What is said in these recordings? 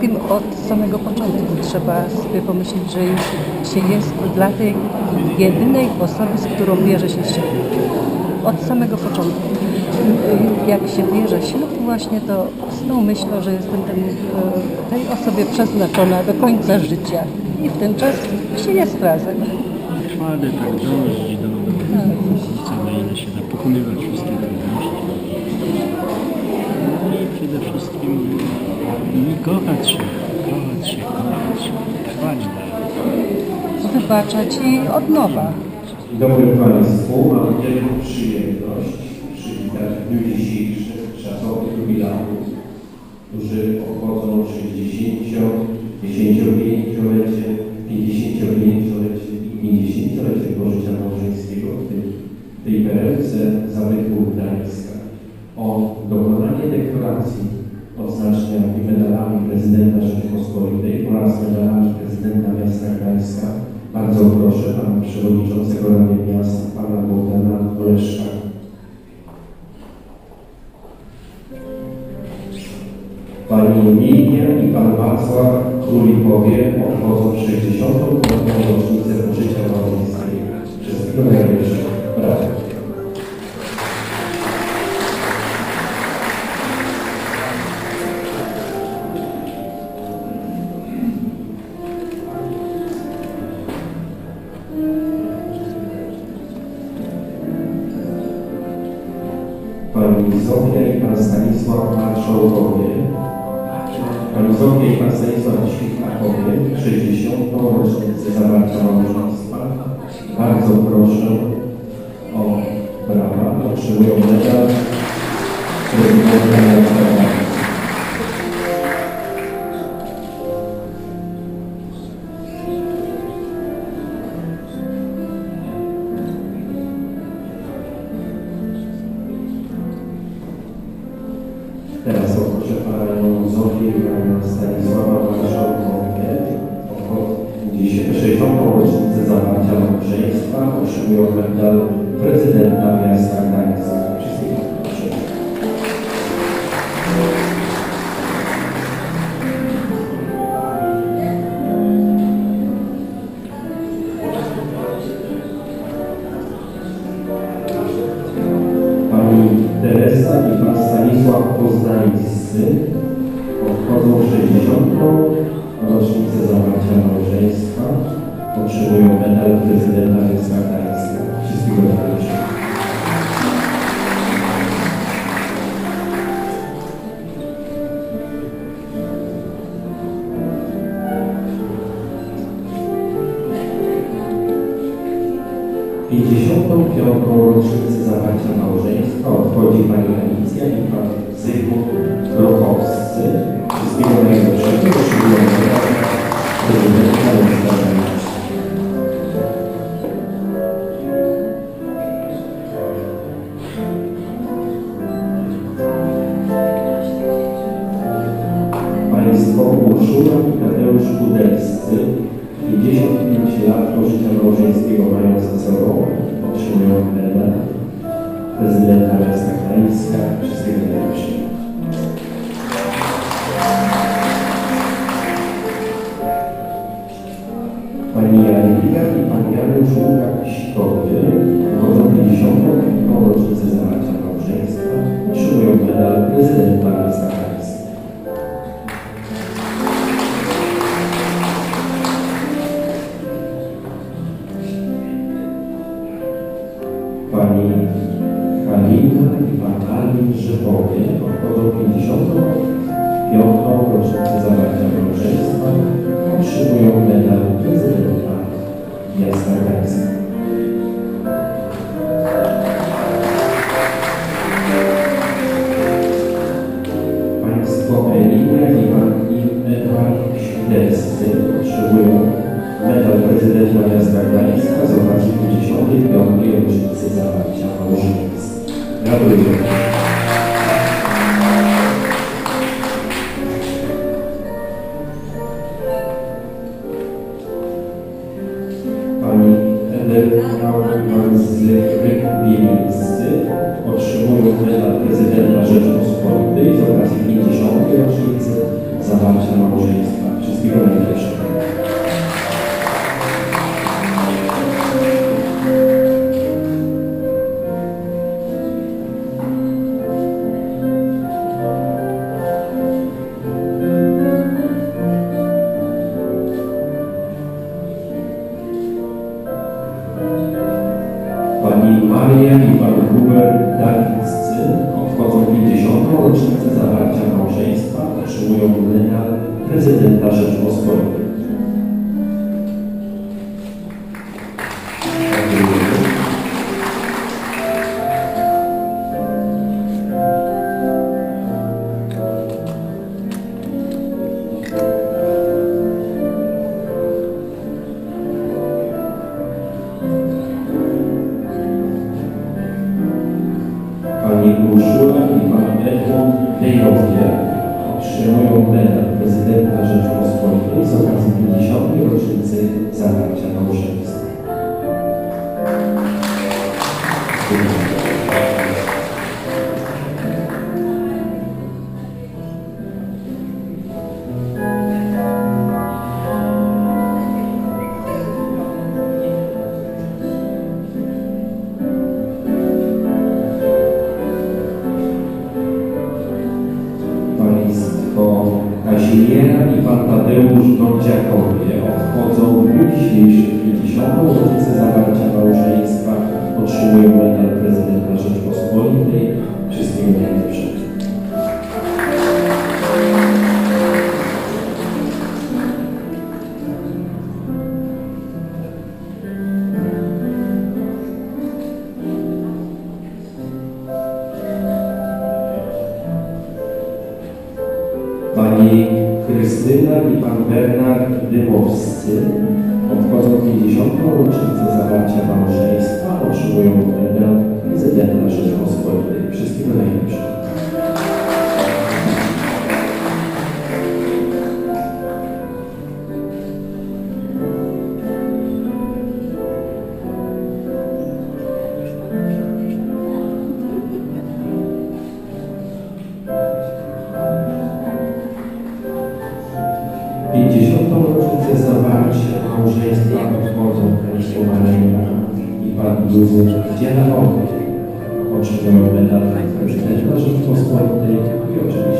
wszystkim od samego początku trzeba sobie pomyśleć, że już się jest dla tej jedynej osoby, z którą bierze się ślub. Od samego początku. Jak się bierze ślub właśnie, to z tą myślą, że jestem ten, e, tej osobie przeznaczona do końca życia. I w ten czas się jest razem. Trwale tak dążyć do końca, na ile się da pokonywać wszystkie trudności. I przede wszystkim nie kochać się, kochać się, kochać się, trwać dalej. Wybaczać i od nowa. Dzień dobry Państwu. Mam wielką przyjemność przywitać w dniu dzisiejszym szacownych jubilantów, którzy obchodzą 60, 10-5-lecie, 55-lecie i 50-lecie pożycia małżeńskiego w tej, tej perełce zabytku Gdańska. O prezydenta miasta Gdańska bardzo proszę pana przewodniczącego Rady Miasta, pana Bogdana Oleszka. Pani Lidia i pan Wacław Królipowie obchodzą 65. rocznicę Proszę o brawa. Otrzymują medal małżeństwa. Otrzymują medal prezydenta miasta Gdańska. Otrzymują medal prezydenta miasta Gdańska. Pani Jadwiga i Pan Janusz Łukaśkowy obchodzą 50. rocznicę zawarcia małżeństwa. Otrzymują medal prezydenta miasta. Pani Halina i Pan Alin Żywowie obchodzą 55. rocznicę zawarcia małżeństwa. Otrzymują medal prezydenta miasta Gdańska. Państwo Elina i Edward Śwideccy otrzymują medal prezydenta miasta Gdańska z okazji 55. rocznicy zawarcia małżeństwa. Gratuluję. Tadeusz Dądziakowie obchodzą dzisiejszym 50. rocznicę zawarcia małżeństwa, otrzymują medal Krystyna i Pan Bernard Dymowscy obchodzą 50. rocznicę zawarcia małżeństwa, otrzymują medal prezydenta Rzeczypospolitej. Wszystkiego najlepszego. Pięćdziesiątą rocznicę zawarcia małżeństwa obchodzą Państwo Marlena i Pan Józef Dzielawowy. Otrzymują medal prezydenta Rzeczypospolitej i oczywiście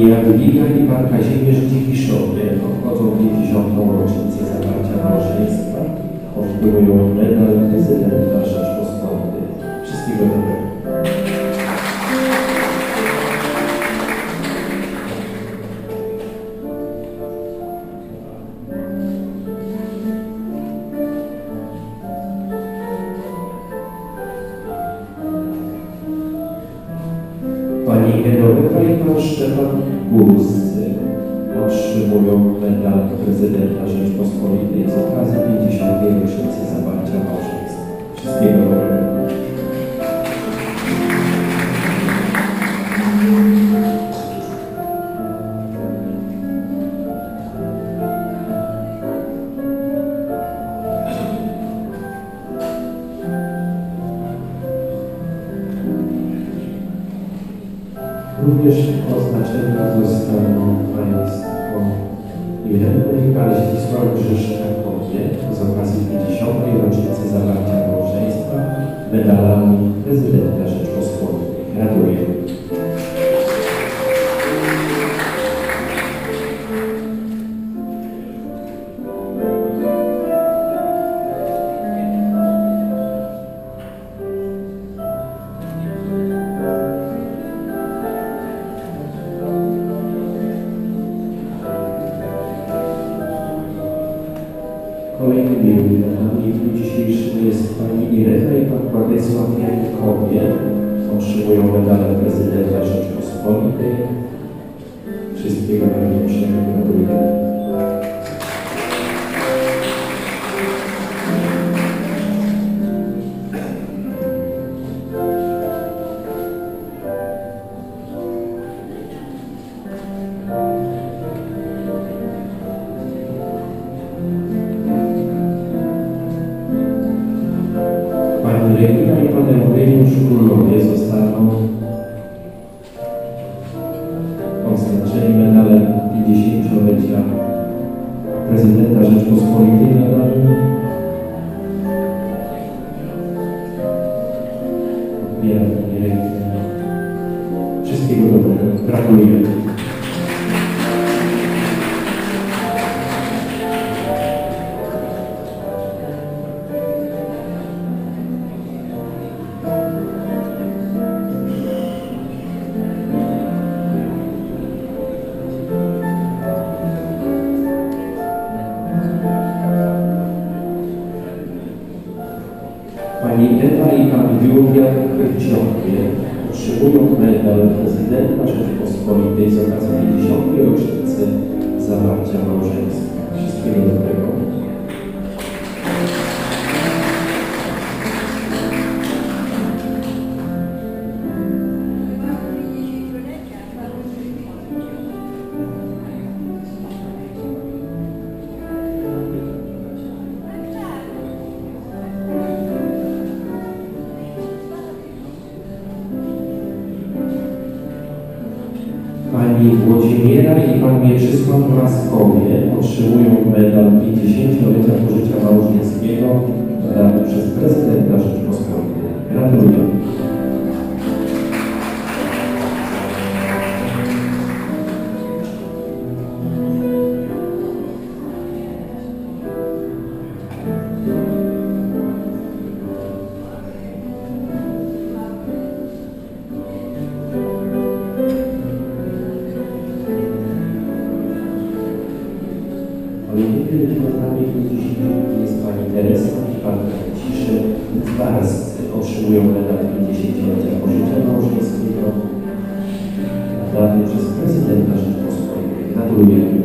Pani Jadwiga i Pan Kazimierz Dzikiszowie obchodzą 50. rocznicę zawarcia małżeństwa. Otrzymują medal prezydenta Rzeczpospolitej. Wszystkiego dobrego. Pani Genowefa i Pan Górscy otrzymują medal prezydenta Rzeczpospolitej z okazji 50. rocznicy zawarcia małżeństwa. Wszystkiego dobrego. Również oznaczenia dostaną Państwo Irena i Pan Zdzisław Grzyszczakowie z okazji 50. rocznicy zawarcia małżeństwa medalami prezydenta Otrzymują medale prezydenta Rzeczypospolitej. Wszystkiego najlepszego. Gratuluję. Pani Regina i Pan Eugeniusz Królowie Kolejnymi dyplomatami jest Pani Teresa i Pan Franciszek Zbarscy. Otrzymują medal 50-lecia pożycia małżeńskiego dany przez prezydenta Rzeczypospolitej. Gratuluję.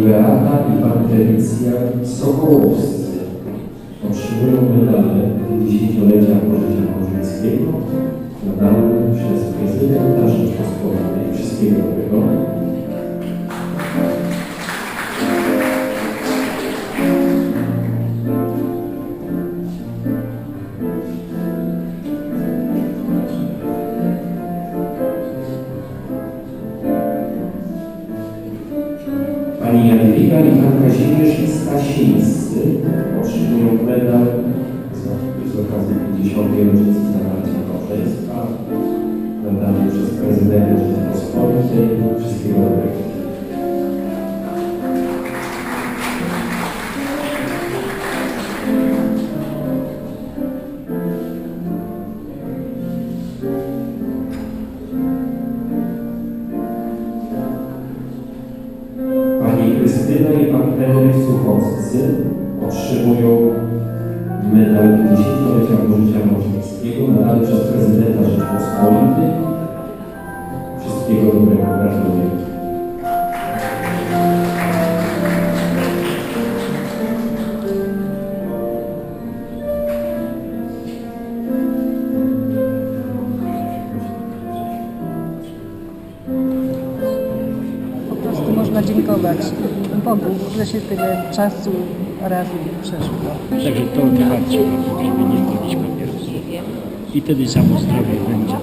Pani Beata i Pan Felicja Sokołowscy otrzymują medale 50-lecia pożycia małżeńskiego nadane przez prezydenta Rzeczypospolitej. Wszystkiego dobrego. cheese. Bogu, że się tyle czasu razem przeżyło. Także to odwarcie, żeby nie palić papierosów. I wtedy samo zdrowie będzie